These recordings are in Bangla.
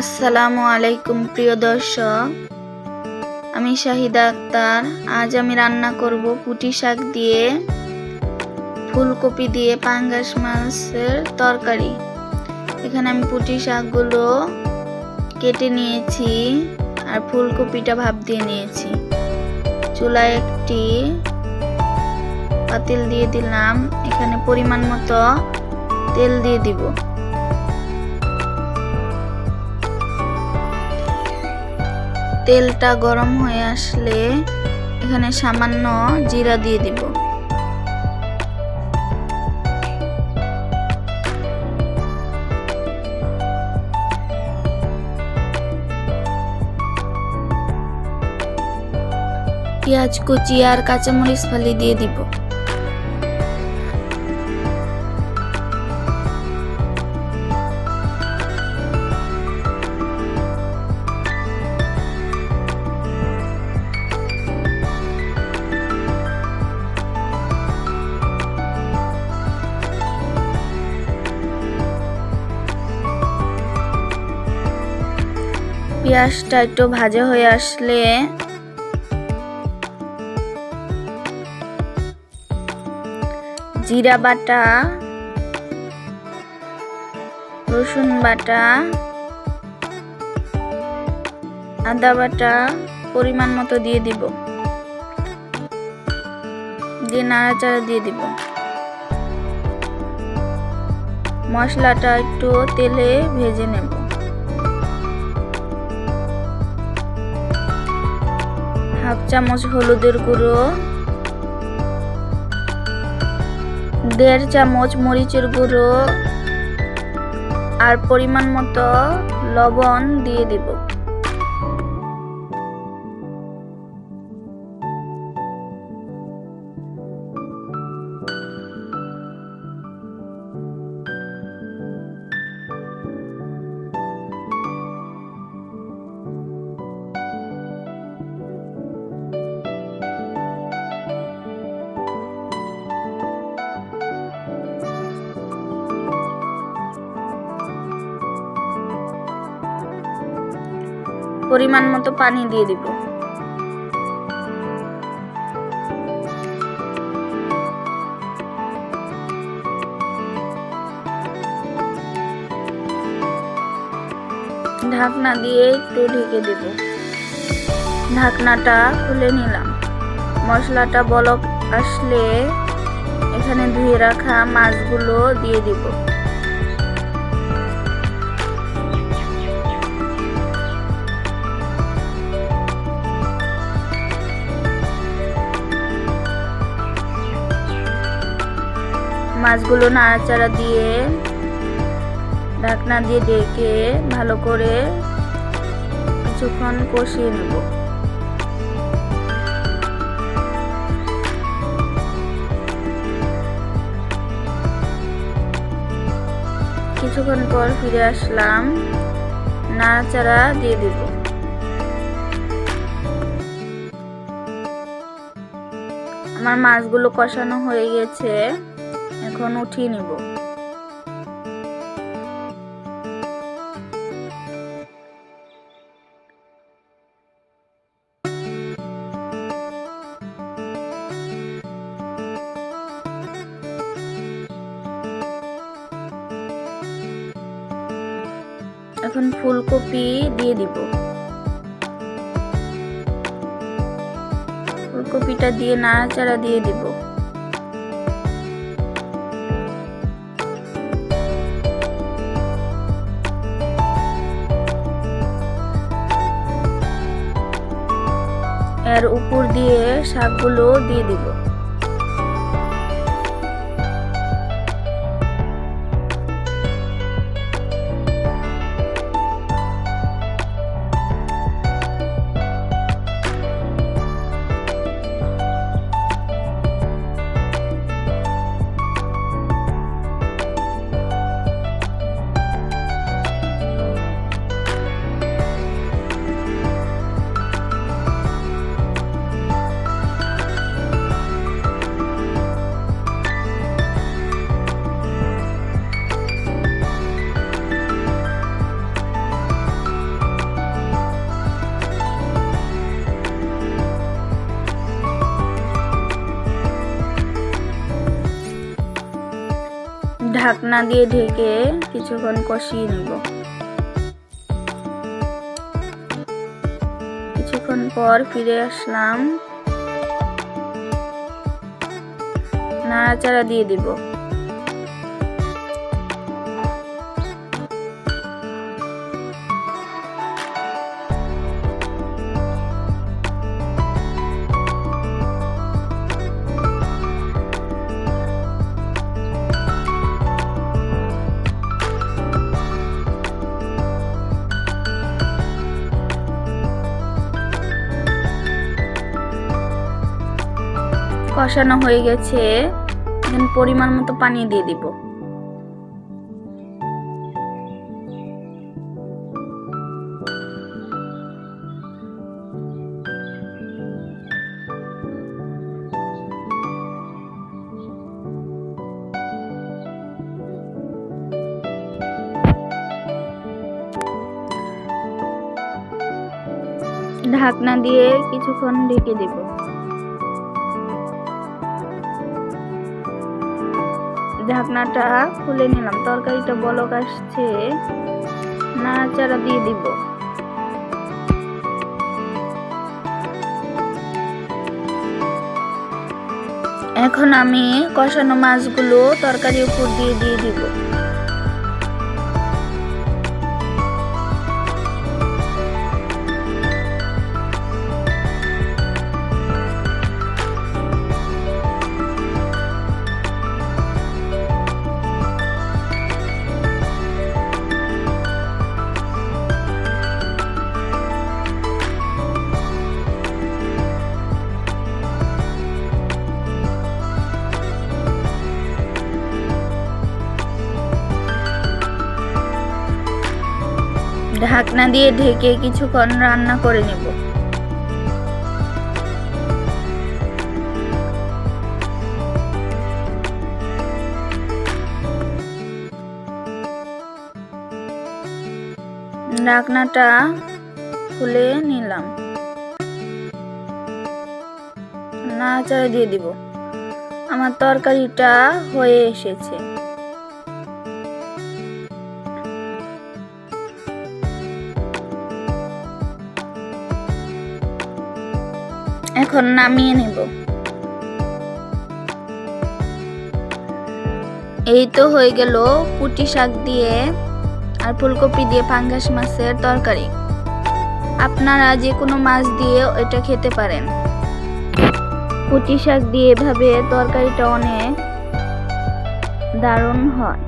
আসসালামু আলাইকুম, প্রিয় দর্শক। আমি শাহিদা আক্তার। আজ আমি রান্না করব পুঁটি শাক দিয়ে, ফুলকপি দিয়ে পাঙ্গাস মাছের তরকারি। এখানে আমি পুঁটি শাকগুলো কেটে নিয়েছি আর ফুলকপিটা ভাপ দিয়ে নিয়েছি। চুলায় একটি পাতিল দিয়ে দিলাম। এখানে পরিমাণ মতো তেল দিয়ে দিব। তেলটা গরম হয়ে আসলে এখানে সামান্য জিরা দিয়ে দিব। পেঁয়াজ কুচি আর কাঁচামরিচ ফালি দিয়ে দিব। পেঁয়াজটা একটু ভাজা হয়ে আসলে জিরা বাটা, রসুন বাটা, আদা বাটা পরিমাণ মতো দিয়ে দিব। দিয়ে নাড়াচাড়া দিয়ে দিব। মশলাটা একটু তেলে ভেজে নেব। হাফ চামচ হলুদের গুঁড়ো দেড় চামচ মরিচের গুঁড়ো আর পরিমাণ মতো লবণ দিয়ে দিব। পরিমাণ মতো পানি দিয়ে দিব। ঢাকনা দিয়ে একটু ঢেকে দেব। ঢাকনাটা খুলে নিলাম। মশলাটা বলক আসলে এখানে ধুয়ে রাখা মাছগুলো দিয়ে দিব। মাছগুলো নাড়াচাড়া দিয়ে ঢাকনা দিয়ে ডেকে ভালো করে কিছুক্ষণ কষিয়ে নেব। কিছুক্ষণ পর ফিরে আসলাম, নাড়াচাড়া দিয়ে দেব। আমার মাছগুলো কষানো হয়ে গেছে। এখন উঠিয়ে নিব। এখন ফুলকপি দিয়ে দিব। ফুলকপিটা দিয়ে নাড়াচাড়া দিয়ে দিব। এর উপর দিয়ে শাকগুলো দিয়ে দিব। ঢাকনা দিয়ে ঢেকে কিছুক্ষণ কষিয়ে নিব। কিছুক্ষণ পর ফিরে আসলাম। নাড়াচাড়া দিয়ে দিব। কষানো হয়ে গেছে পরিমাণ মতো পানি দিয়ে দিব। ঢাকনা দিয়ে কিছুক্ষণ ঢেকে দিব। ঢাকনাটা খুলে নিলাম। তরকারিটা বলক আসছে। নাড়াচাড়া দিয়ে দিব। এখন আমি কষানো মাছগুলো তরকারির উপর দিয়ে দিয়ে দিব। ঢাকনা দিয়ে ঢেকে কিছুক্ষণ রান্না করে নেব। ঢাকনাটা খুলে নিলাম। না নাড়াচাড়া দিয়ে দিব। আমার তরকারিটা হয়ে এসেছে। এখন নামিয়ে নেব। এই তো হয়ে গেল পুঁটি শাক দিয়ে আর ফুলকপি দিয়ে পাঙ্গাস মাছের তরকারি। আপনারা যে কোনো মাছ দিয়ে এটা খেতে পারেন। পুঁটি শাক দিয়ে এভাবে তরকারিটা অনেক দারুণ হয়।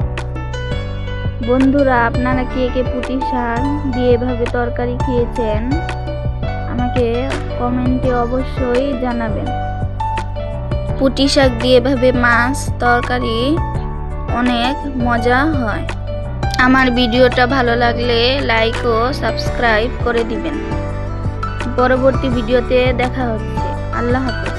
বন্ধুরা, আপনারা কে কে পুঁটি শাক দিয়ে এভাবে তরকারি খেয়েছেন আমাকে কমেন্টে অবশ্যই জানাবেন। পুঁটি শাক দিয়ে এভাবে মাছ তরকারি অনেক মজা হয়। আমার ভিডিওটা ভালো লাগলে লাইক ও সাবস্ক্রাইব করে দিবেন। পরবর্তী ভিডিওতে দেখা হচ্ছে। আল্লাহ হাফেজ।